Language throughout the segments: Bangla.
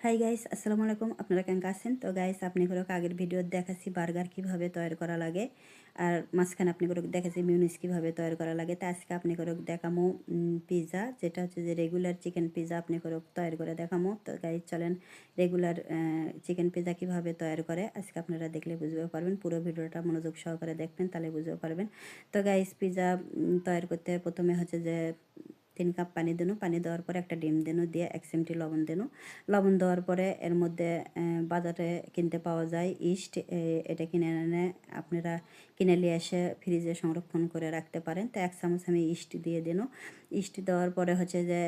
হাই গাইস আসসালামু আলাইকুম আপনারা কেমন আছেন তো গাইস আপনি করে আগের ভিডিও দেখাচ্ছি বার্গার কীভাবে তৈরি করা লাগে আর মাঝখানে আপনি করে দেখাচ্ছি মিউনিস কীভাবে তৈরি করা লাগে তা আজকে আপনি করে দেখামো পিৎজা যেটা হচ্ছে যে রেগুলার চিকেন পিৎজা আপনি করে তৈরি করে দেখামো তো গাইস চলেন রেগুলার চিকেন পিৎজা কীভাবে তৈরি করে আজকে আপনারা দেখলে বুঝতে পারবেন পুরো ভিডিওটা মনোযোগ সহকারে দেখবেন তাহলে বুঝতে পারবেন তো গাইস পিৎজা তৈরি করতে প্রথমে হচ্ছে যে তিন কাপ পানি দেনো, পানি দেওয়ার পরে একটা ডিম দেনো, দিয়ে এক চিমটি লবণ দেনো। লবণ দেওয়ার পরে এর মধ্যে বাজারে কিনতে পাওয়া যায় ইস্ট এটা কিনে এনে আপনারা কিনে নিয়ে এসে ফ্রিজে সংরক্ষণ করে রাখতে পারেন। তো এক চামচ আমি ইস্ট দিয়ে দেনো। ইস্ট দেওয়ার পরে হচ্ছে যে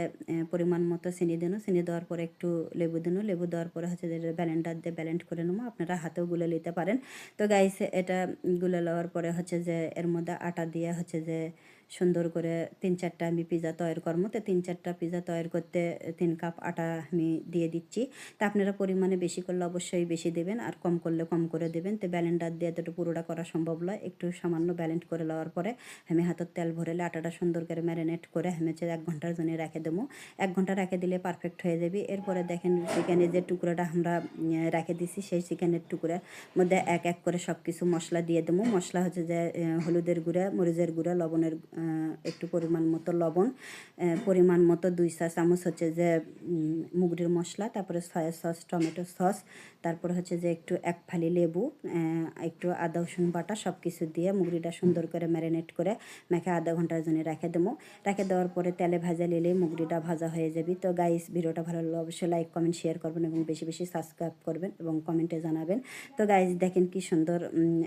পরিমাণ মতো চিনি দেনো। চিনি দেওয়ার পরে একটু লেবু দেনো। লেবু দেওয়ার পরে হচ্ছে যে ব্যালেন্ডার দিয়ে ব্যালেন্ড করে নেব। আপনারা হাতেও গুলে নিতে পারেন। তো গাইস, এটা গুলে নেওয়ার পরে হচ্ছে যে, এর মধ্যে আটা দিয়ে হচ্ছে যে সুন্দর করে তিন চারটা আমি পিজা তৈরি করব। তো তিন চারটা পিজা তৈরি করতে তিন কাপ আটা আমি দিয়ে দিচ্ছি। তা আপনারা পরিমাণে বেশি করলে অবশ্যই বেশি দেবেন আর কম করলে কম করে দেবেন। তো ব্যালেন্ডার দিয়ে তো পুরোটা করা সম্ভব নয়। একটু সামান্য ব্যালেন্ড করে লওয়ার পরে আমি হাতের তেল ভরেলে আটাটা সুন্দর করে ম্যারিনেট করে আমি হচ্ছে এক ঘণ্টার জন্য রেখে দেবো। এক ঘণ্টা রেখে দিলে পারফেক্ট হয়ে যাবে। এরপরে দেখেন চিকেনের যে টুকরোটা আমরা রেখে দিছি, সেই চিকেনের টুকরার মধ্যে এক এক করে সব কিছু মশলা দিয়ে দেবো। মশলা হচ্ছে যে হলুদের গুঁড়া, মরিচের গুঁড়া, লবণের একটু পরিমাণ মতো লবণ পরিমাণ মতো দুই চা চামচ হচ্ছে যে মুগরির মশলা, তারপরে সয়া সস টমেটো সস তারপর হচ্ছে যে একটু এক ফালি লেবু একটু আদা, রসুন বাটা সব কিছু দিয়ে মুগরিটা সুন্দর করে ম্যারিনেট করে মেখে আধা ঘণ্টার জন্য রেখে দেবো। রেখে দেওয়ার পরে তেলে ভাজা নিলে মুগরিটা ভাজা হয়ে যাবে। তো গাইস ভিডিওটা ভালো লাগলে অবশ্যই লাইক কমেন্ট শেয়ার করবেন এবং বেশি বেশি সাবস্ক্রাইব করবেন এবং কমেন্টে জানাবেন। তো গাইস দেখেন কি সুন্দর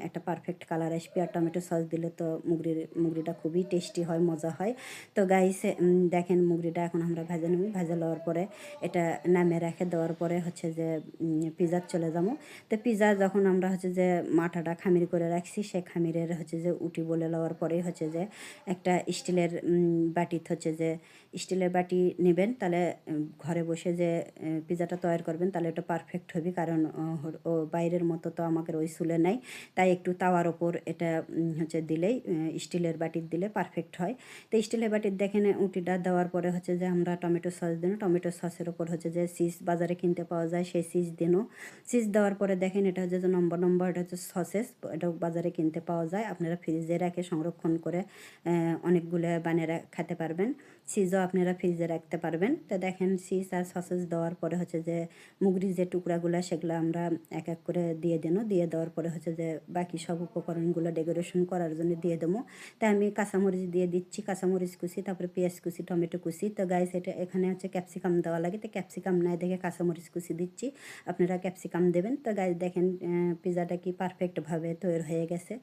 একটা পারফেক্ট কালার আসবে আর টমেটো সস দিলে তো মুগরির, মুগরিটা খুবই টেস্টি হয়, মজা হয়। তো গাইস দেখেন মুগরিটা এখন আমরা ভেজে নেব। ভেজে নেওয়ার পরে এটা নামে রেখে দেওয়ার পরে হচ্ছে যে পিজা চলে যাব। তো পিজা যখন আমরা হচ্ছে যে মাথাটা খামির করে রাখছি, সে খামিরের হচ্ছে যে, উটি বলে লওয়ার পরে হচ্ছে যে, একটা স্টিলের বাটিত হচ্ছে যে, স্টিলের বাটি নেবেন। তাহলে ঘরে বসে যে পিজাটা তৈরি করবেন, তাহলে ওটা পারফেক্ট হবে। কারণ, ও বাইরের মতো তো আমাকে ওই চুলে নাই। তাই একটু তাওয়ার ওপর এটা হচ্ছে দিলেই স্টিলের বাটির দিলে হয়। তো স্টিলের বাটির দেখেন উটিটা দেওয়ার পরে হচ্ছে যে আমরা টমেটো সস দিন। টমেটো সসের ওপর হচ্ছে যে চিজ বাজারে কিনতে পাওয়া যায়, সেই চিজ দিনও চিজ দেওয়ার পরে দেখেন এটা হচ্ছে যে নম্বর নম্বর এটা হচ্ছে সসেস এটা বাজারে কিনতে পাওয়া যায়। আপনারা ফ্রিজে রেখে সংরক্ষণ করে অনেকগুলো বানিয়ে খেতে পারবেন। সিজও আপনারা ফ্রিজে রাখতে পারবেন। তো দেখেন চিজ আর সসেস দেওয়ার পরে হচ্ছে যে মুগরি যে টুকরাগুলো, সেগুলো আমরা এক এক করে দিয়ে দেবো দিয়ে দেওয়ার পরে হচ্ছে যে বাকি সব উপকরণগুলো ডেকোরেশন করার জন্য দিয়ে দেবো। তাই আমি কাঁচামরিচ দিয়ে দিচ্ছি, কাঁচামরিচ কুচি, তারপরে পেঁয়াজ কুচি, টমেটো কুচি। তো গাইস এটা এখানে হচ্ছে ক্যাপসিকাম দেওয়া লাগে। তো ক্যাপসিকাম নাই দেখে কাঁচামরিচ কুচি দিচ্ছি। আপনারা ক্যাপসিকাম দেবেন। তো গাইস দেখেন পিজাটা কি পারফেক্টভাবে তৈরি হয়ে গেছে।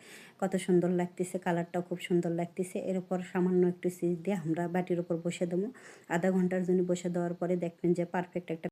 কত সুন্দর লাগতেছে কালারটাও খুব সুন্দর লাগতেছে। এর উপর সামান্য একটু চিজ দিয়ে আমরা বাটির উপর বসে দেবো। আধা ঘণ্টার জন্য বসে দেওয়ার পরে দেখবেন যে পারফেক্ট একটা